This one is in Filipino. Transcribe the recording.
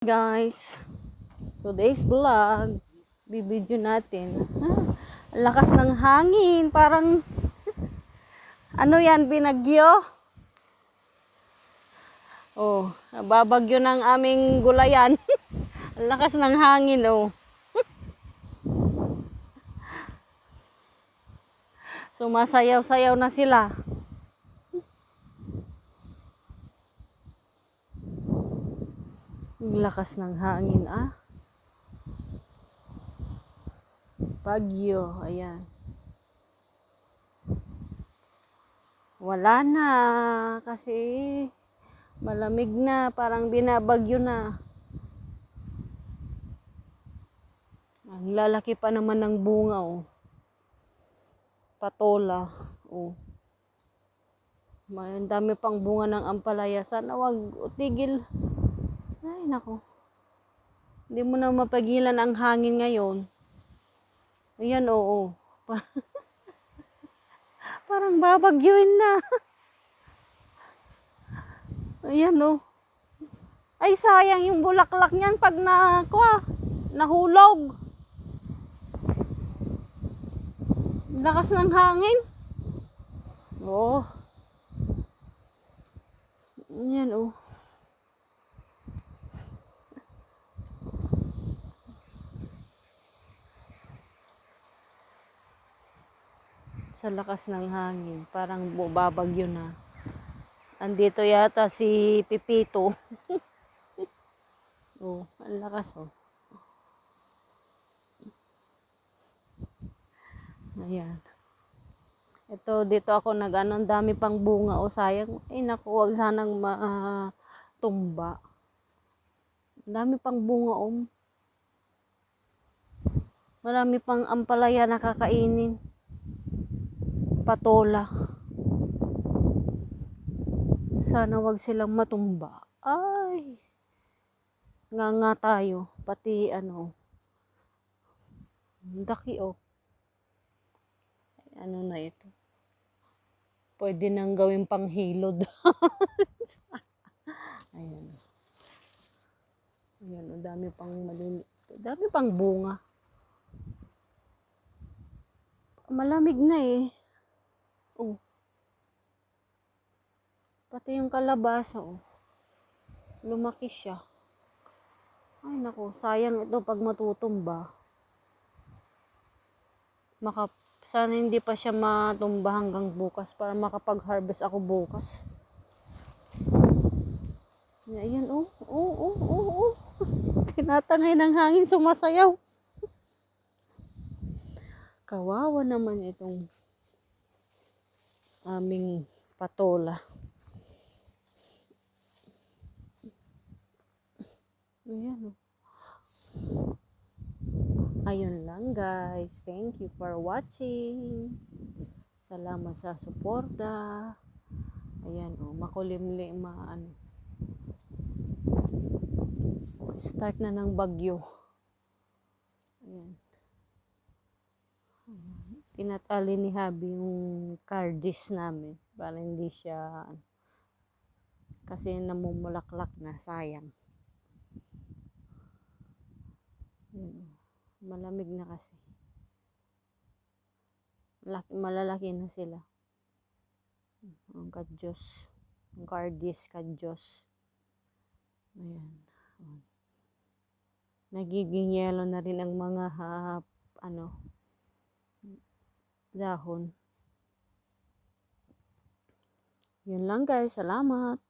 guys. Today's vlog bibidyo natin. Ah, lakas ng hangin parang ano yan binagyo? Oh nababagyo ng aming gulayan. Lakas ng hangin oh. Sumasayaw-sayaw na sila Ang lakas ng hangin, ah. Bagyo, ayan. Wala na, kasi malamig na, parang binabagyo na. Ang lalaki pa naman ng bunga, oh. Patola, oh. May dami pang bunga ng ampalaya. Sana wag tigil. Ay, nako. Hindi mo na mapagilan ang hangin ngayon. Ayan, oo. Pa- Parang babagyuin na. Ayan, oh. Ay, sayang yung bulaklak niyan pag na, kwa, nahulog. Lakas ng hangin. Oo. Ayan, oh. Sa lakas ng hangin. Parang bubabagyo na. Andito yata si Pipito. oh, ang lakas oh. Ayan. Ito, dito ako nag ano, ang dami pang bunga. O sayang, ay naku, wag sanang matumba. Ang dami pang bunga om. Marami pang ampalaya na kakainin patola. Sana wag silang matumba. Ay. Nga nga tayo. Pati ano. Daki oh. Ano na ito? Pwede nang gawin pang hilod. Ayan. Ayan, ang dami pang maliliit. Dami pang bunga. Malamig na eh. Oh. Pati yung kalabasa, oh. Lumaki siya. Ay, nako. Sayang ito pag matutumba. Maka, sana hindi pa siya matumba hanggang bukas para makapag-harvest ako bukas. Ayan, oh. Oh, oh, oh, oh. Tinatangay ng hangin, sumasayaw. Kawawa naman itong aming patola. Ayan. oh. Ayun lang guys. Thank you for watching. Salamat sa suporta. Ayan oh, makulimlim ma ano. Start na ng bagyo. Ayan. Tinatali ni Habi yung cardis namin para hindi siya kasi namumulaklak na sayang. Yun. Malamig na kasi. Laki, malalaki na sila. Ang kadyos. Ang cardis kadyos. Ayan. Nagiging yellow na rin ang mga ha, ano, dahon. Yun lang guys. Salamat.